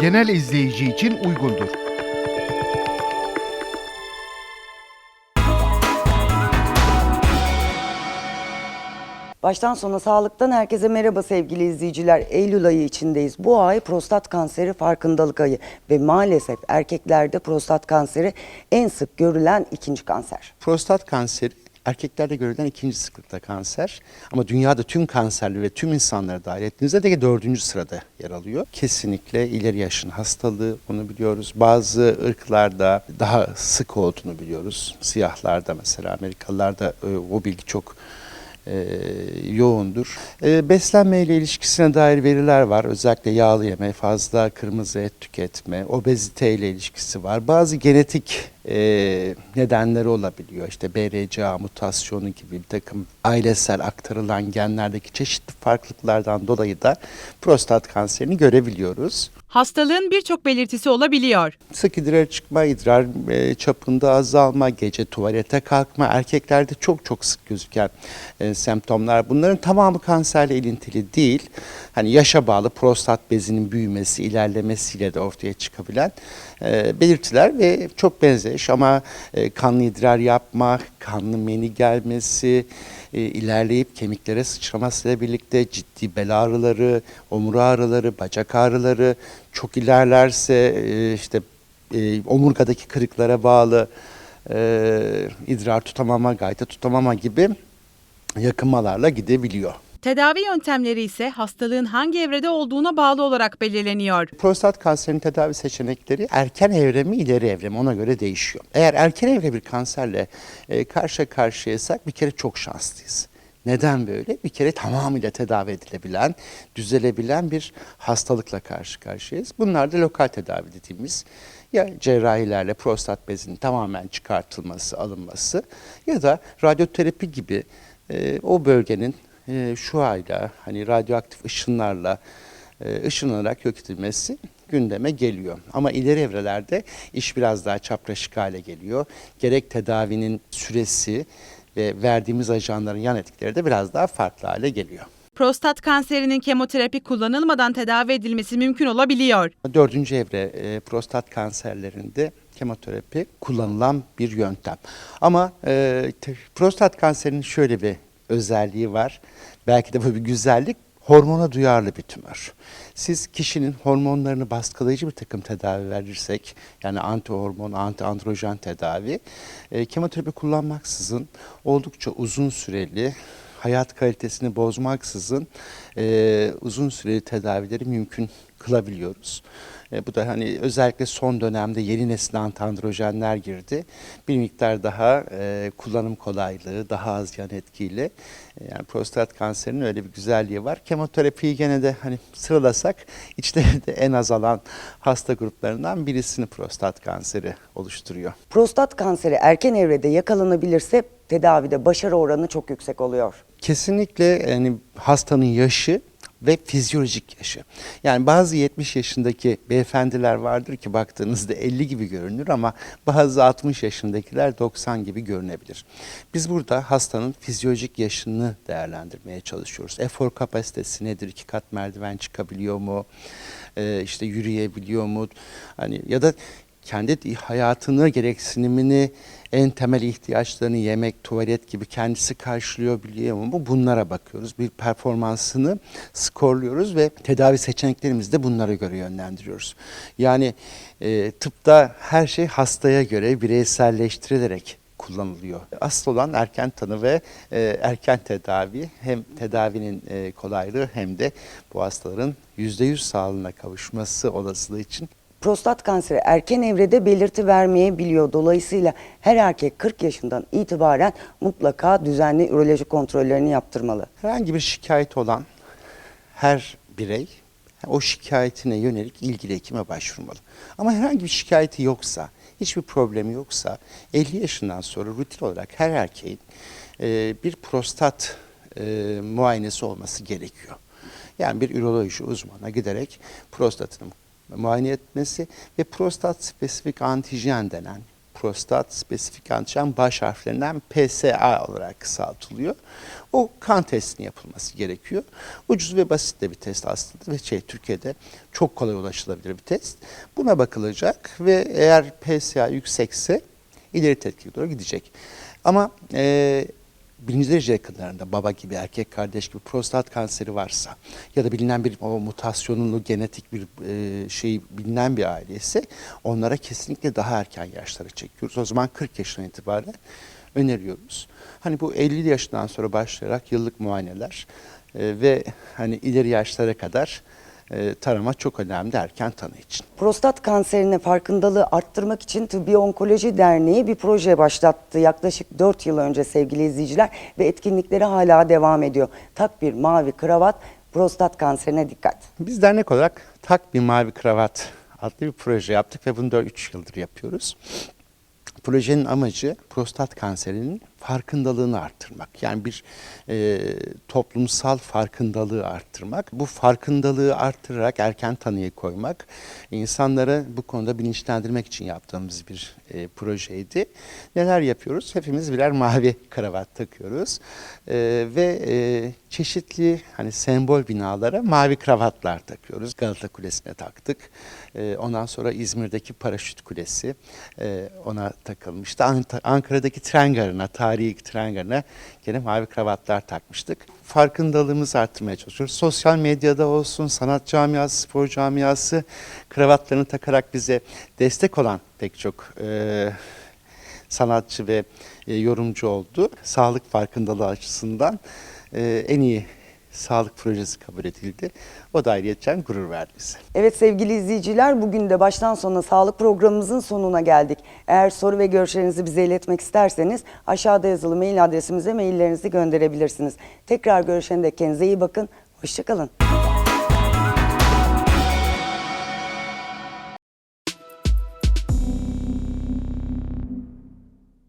genel izleyici için uygundur. Baştan sona sağlıktan herkese merhaba sevgili izleyiciler. Eylül ayı içindeyiz. Bu ay prostat kanseri farkındalık ayı ve maalesef erkeklerde prostat kanseri en sık görülen ikinci kanser. Prostat kanseri erkeklerde görülen ikinci sıklıkta kanser. Ama dünyada tüm kanserli ve tüm insanları dahil ettiğinizde de dördüncü sırada yer alıyor. Kesinlikle ileri yaşın hastalığı onu biliyoruz. Bazı ırklarda daha sık olduğunu biliyoruz. Siyahlarda mesela Amerikalılarda e, o bilgi çok e, yoğundur. E, beslenme ile ilişkisine dair veriler var. Özellikle yağlı yeme, fazla kırmızı et tüketme, obezite ile ilişkisi var. Bazı genetik e, nedenleri olabiliyor. İşte BRCA mutasyonu gibi bir takım ailesel aktarılan genlerdeki çeşitli farklılıklardan dolayı da prostat kanserini görebiliyoruz. Hastalığın birçok belirtisi olabiliyor. Sık idrar çıkma, idrar e, çapında azalma, gece tuvalete kalkma, erkeklerde çok çok sık gözüken e, semptomlar. Bunların tamamı kanserle ilintili değil. Hani yaşa bağlı prostat bezinin büyümesi, ilerlemesiyle de ortaya çıkabilen e, belirtiler ve çok benzeş ama e, kanlı idrar yapma, kanlı meni gelmesi, e, ilerleyip kemiklere sıçramasıyla birlikte ciddi bel ağrıları, omur ağrıları, bacak ağrıları, çok ilerlerse e, işte e, omurgadaki kırıklara bağlı e, idrar tutamama, gayta tutamama gibi yakınmalarla gidebiliyor. Tedavi yöntemleri ise hastalığın hangi evrede olduğuna bağlı olarak belirleniyor. Prostat kanserinin tedavi seçenekleri erken evre mi ileri evre mi ona göre değişiyor. Eğer erken evre bir kanserle e, karşı karşıyaysak bir kere çok şanslıyız. Neden böyle? Bir kere tamamıyla tedavi edilebilen, düzelebilen bir hastalıkla karşı karşıyayız. Bunlar da lokal tedavi dediğimiz ya cerrahilerle prostat bezinin tamamen çıkartılması, alınması ya da radyoterapi gibi e, o bölgenin e, şu ayla hani radyoaktif ışınlarla e, ışınlanarak yok edilmesi gündeme geliyor. Ama ileri evrelerde iş biraz daha çapraşık hale geliyor. Gerek tedavinin süresi ve verdiğimiz ajanların yan etkileri de biraz daha farklı hale geliyor. Prostat kanserinin kemoterapi kullanılmadan tedavi edilmesi mümkün olabiliyor. Dördüncü evre e, prostat kanserlerinde kemoterapi kullanılan bir yöntem. Ama e, prostat kanserinin şöyle bir özelliği var. Belki de bu bir güzellik. Hormona duyarlı bir tümör. Siz kişinin hormonlarını baskılayıcı bir takım tedavi verirsek, yani anti hormon, anti androjen tedavi, e, kemoterapi kullanmaksızın oldukça uzun süreli, hayat kalitesini bozmaksızın e, uzun süreli tedavileri mümkün kılabiliyoruz. E, bu da hani özellikle son dönemde yeni nesil antandrojenler girdi. Bir miktar daha e, kullanım kolaylığı, daha az yan etkiyle e, yani prostat kanserinin öyle bir güzelliği var. Kemoterapiyi gene de hani sıralasak içlerinde en az alan hasta gruplarından birisini prostat kanseri oluşturuyor. Prostat kanseri erken evrede yakalanabilirse tedavide başarı oranı çok yüksek oluyor. Kesinlikle yani hastanın yaşı ve fizyolojik yaşı. Yani bazı 70 yaşındaki beyefendiler vardır ki baktığınızda 50 gibi görünür ama bazı 60 yaşındakiler 90 gibi görünebilir. Biz burada hastanın fizyolojik yaşını değerlendirmeye çalışıyoruz. Efor kapasitesi nedir? İki kat merdiven çıkabiliyor mu? Ee, işte yürüyebiliyor mu? Hani ya da kendi hayatını, gereksinimini, en temel ihtiyaçlarını yemek, tuvalet gibi kendisi karşılıyor biliyor mu? Bunlara bakıyoruz. Bir performansını skorluyoruz ve tedavi seçeneklerimizi de bunlara göre yönlendiriyoruz. Yani e, tıpta her şey hastaya göre bireyselleştirilerek kullanılıyor. Asıl olan erken tanı ve e, erken tedavi hem tedavinin e, kolaylığı hem de bu hastaların %100 sağlığına kavuşması olasılığı için Prostat kanseri erken evrede belirti vermeyebiliyor. Dolayısıyla her erkek 40 yaşından itibaren mutlaka düzenli üroloji kontrollerini yaptırmalı. Herhangi bir şikayet olan her birey o şikayetine yönelik ilgili hekime başvurmalı. Ama herhangi bir şikayeti yoksa, hiçbir problemi yoksa 50 yaşından sonra rutin olarak her erkeğin e, bir prostat e, muayenesi olması gerekiyor. Yani bir üroloji uzmana giderek prostatını muayene etmesi ve prostat spesifik antijen denen prostat spesifik antijen baş harflerinden PSA olarak kısaltılıyor. O kan testinin yapılması gerekiyor. Ucuz ve basit de bir test aslında ve şey Türkiye'de çok kolay ulaşılabilir bir test. Buna bakılacak ve eğer PSA yüksekse ileri tetkik doğru gidecek. Ama e, birinci derece yakınlarında baba gibi erkek kardeş gibi prostat kanseri varsa ya da bilinen bir o mutasyonlu genetik bir e, şey bilinen bir aile ise onlara kesinlikle daha erken yaşlara çekiyoruz. O zaman 40 yaşından itibaren öneriyoruz. Hani bu 50 yaşından sonra başlayarak yıllık muayeneler e, ve hani ileri yaşlara kadar e, tarama çok önemli erken tanı için. Prostat kanserine farkındalığı arttırmak için Tıbbi Onkoloji Derneği bir proje başlattı. Yaklaşık 4 yıl önce sevgili izleyiciler ve etkinlikleri hala devam ediyor. Tak bir mavi kravat, prostat kanserine dikkat. Biz dernek olarak Tak Bir Mavi Kravat adlı bir proje yaptık ve bunu da 3 yıldır yapıyoruz. Projenin amacı prostat kanserinin farkındalığını arttırmak. Yani bir e, toplumsal farkındalığı arttırmak. Bu farkındalığı arttırarak erken tanıyı koymak. insanları bu konuda bilinçlendirmek için yaptığımız bir e, projeydi. Neler yapıyoruz? Hepimiz birer mavi kravat takıyoruz. E, ve e, çeşitli hani sembol binalara mavi kravatlar takıyoruz. Galata Kulesi'ne taktık. E, ondan sonra İzmir'deki Paraşüt Kulesi e, ona takılmıştı. Ankara'daki tren garına, tarihi tren garına gene mavi kravatlar takmıştık. Farkındalığımızı arttırmaya çalışıyoruz. Sosyal medyada olsun, sanat camiası, spor camiası kravatlarını takarak bize destek olan pek çok e, sanatçı ve e, yorumcu oldu. Sağlık farkındalığı açısından e, en iyi sağlık projesi kabul edildi. O da ayrıyeten gurur verdi bize. Evet sevgili izleyiciler bugün de baştan sona sağlık programımızın sonuna geldik. Eğer soru ve görüşlerinizi bize iletmek isterseniz aşağıda yazılı mail adresimize maillerinizi gönderebilirsiniz. Tekrar görüşene dek kendinize iyi bakın. Hoşçakalın.